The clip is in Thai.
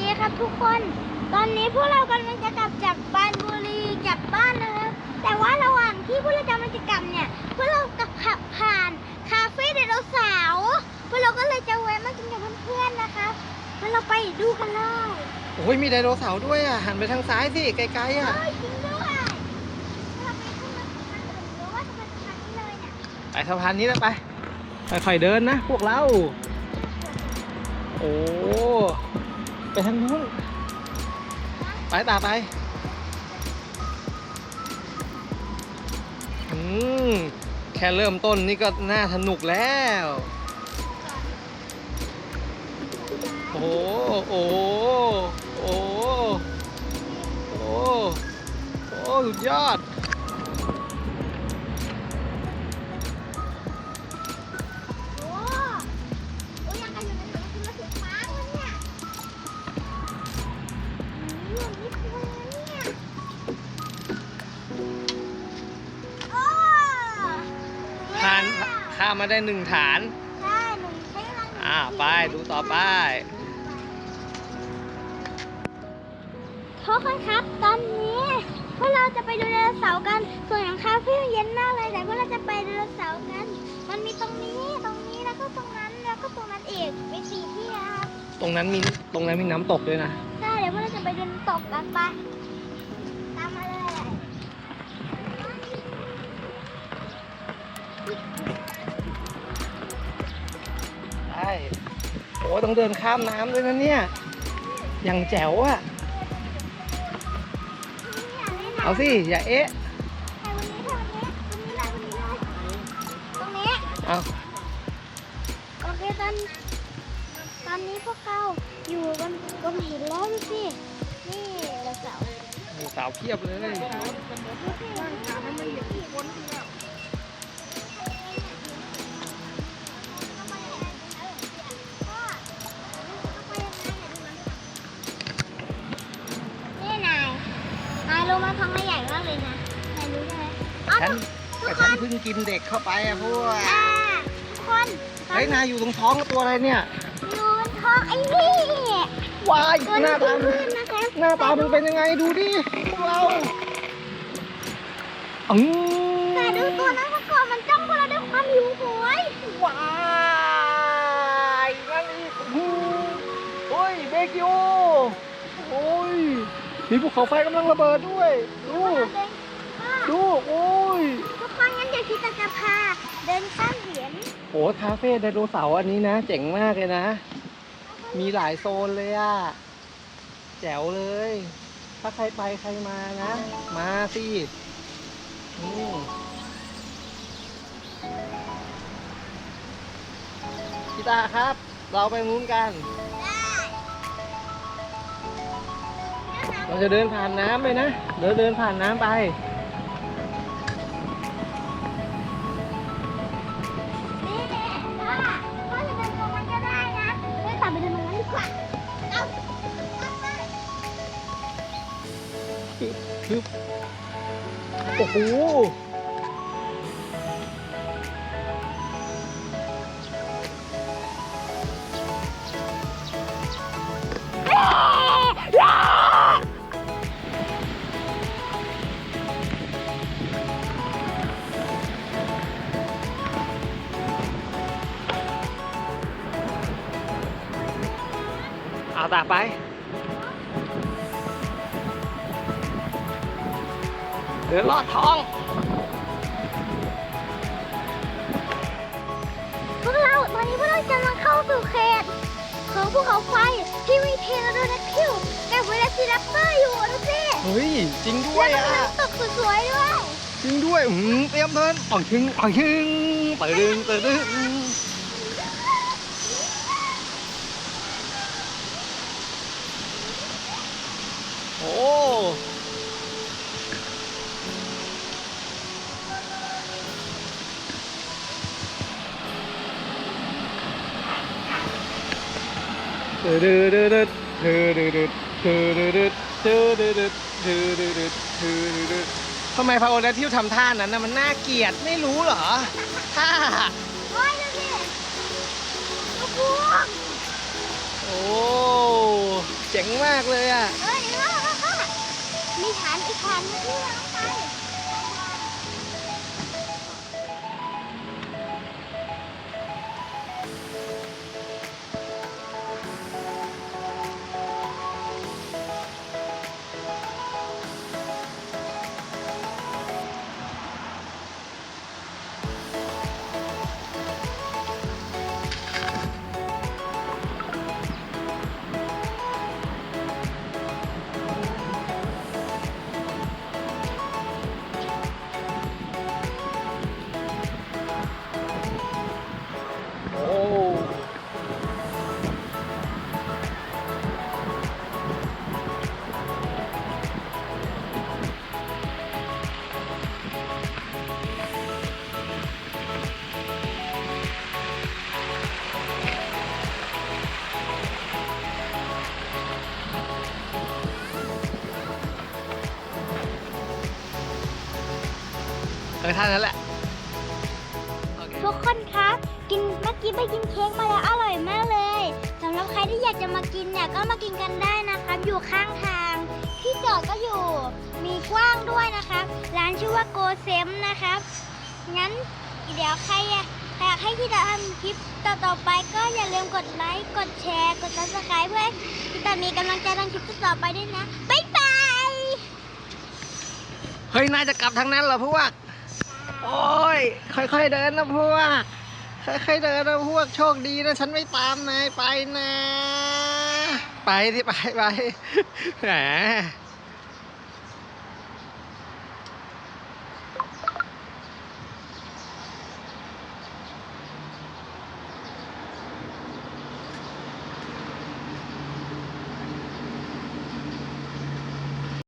ดีครับทุกคน ตอนนี้พวกเรากำลังจะกลับจากบานบุรีจากบ้านแล้วแต่ว่าระหว่างที่พวกเรากำลังจะกลับเนี่ยพวกเรากับขับผ่านคาเฟ่เดโนสาวพวกเราก็เลยจะแวะมากินกับเพื่อนๆนะคะแล้วเราไปดูกันเลยโอ้ยมีไดโนเสาร์ด้วยอะหันไปทางซ้ายสิไกลๆอะจริงด้วยเราไปขึ้นมาทางอื่นหรือว่าจะไปทางนี้เลยเนี่ยไปสะพานนี้แล้วไปค่อยๆเดินนะพวกเรา โอ้ ไปทางนู้น ไปตาไป อืม แค่เริ่มต้นนี่ก็น่าสนุกแล้ว โอ้โห โอ้โห โอ้โห โอ้โหสุดยอด ข้ามมาได้หนึ่งฐาน ได้หนูได้มาหนึ่อ่า ไป ดูต่อไป ทุกคนครับ ตอนนี้พวกเราจะไปดูดโนเสาร์กัน ส่วนของคาเฟ่เย็นมากเลยแต่พวกเราจะไปดูดโนเสาร์กัน มันมีตรงนี้ ตรงนี้ แล้วก็ตรงนั้น แล้วก็ตรงนั้นอีกมีสี่ที่นะครับ ตรงนั้นมี ตรงนั้นมีน้ำตกด้วยนะ ใช่ เดี๋ยวพวกเราจะไปดูนตกกันไป ต้องเดินข้ามน้ำด้วยนะเนี่ย อย่างแจ๋วอะเอาสิ อย่าเอ๊ะตรงนี้เอาโอเคตอนตอนนี้พวกเราอยู่บนบนหินแล้วสิ นี่เราเสาวสาเพียบเลย มันมันเหยียบนเดีย รู้ไหมท้องไม่ใหญ่มากเลยนะแต่รู้ใช่ไหมฉันทุกคนเพิ่งกินเด็กเข้าไปอะพวกอ่าทุกคนไอ้นายอยู่ตรงท้องตัวอะไรเนี่ยอยู่ท้องไอ้นี่วายหน้าปตามัน้หน้าตามันเป็นยังไงดูดิพวกเราอืมแต่ดูตัวนั้น มีภูเขาไฟกำลังระเบิดด้วย ดู ดู โอ้ย ทุกคนงั้นเดี๋ยวพี่ตะจะพาเดินข้ามเหรียญโอ้คาเฟ่ไดโนเสาร์อันนี้นะ เจ๋งมากเลยนะ มีหลายโซนเลยอะแจ๋วเลย ถ้าใครไปใครมานะ มาสิอืมพี่ตาครับ เราไปนู้นกัน เราจะเดินผ่านน้ำไปนะ เดี๋ยวเดินผ่านน้ำไปโอ้โห เอาตาไป เดินลอดท้อง พวกเราตอนนี้พวกเราจะลังเข้าสู่เขต ของภูเขาไฟที่มีเทนาโดนัคิวกับเวลาซิรัปเปอร์อยู่นะสิเฮ้ย จริงด้วยแล้วก็อะ น้ำตกสวยด้วย จริงด้วยอืมเตรียมเดินอ่องชึงอ่องชึงไปดึงตึงตึง ทำไมพระโอนาทิวทำท่านั้นนะมันน่าเกลียดไม่รู้เหรอท่าโอ้วงโอ้เจ๋งมากเลยอะมีฐานอีกฐานนึงที่เราไป ออท่านั้นแหละโอเคทุกคนครับกินเมื่อกี้ไปกินเค้กมาแล้วอร่อยมากเลยสำหรับใครที่อยากจะมากินเนี่ยก็มากินกันได้นะครับ อยู่ข้างทาง ที่จอดก็อยู่ มีกว้างด้วยนะครับ ร้านชื่อว่าโกเซมนะครับงั้นเดี๋ยวใครอยากอยากให้ที่จะทำคลิปต่อๆไปก็อย่าลืมกดไลค์กดแชร์ กด subscribe เพื่อให้ที่จะมีกำลังใจทำคลิปต่อๆไปด้วยนะบ๊ายบาย เฮ้ยน่าจะกลับทางนั้นเหรอพวกโอ้ย ค่อยๆเดินนะพวก ค่อยๆเดินนะพวกโชคดีนะ ฉันไม่ตามนายไปนะ ไปที่ไปไปแหม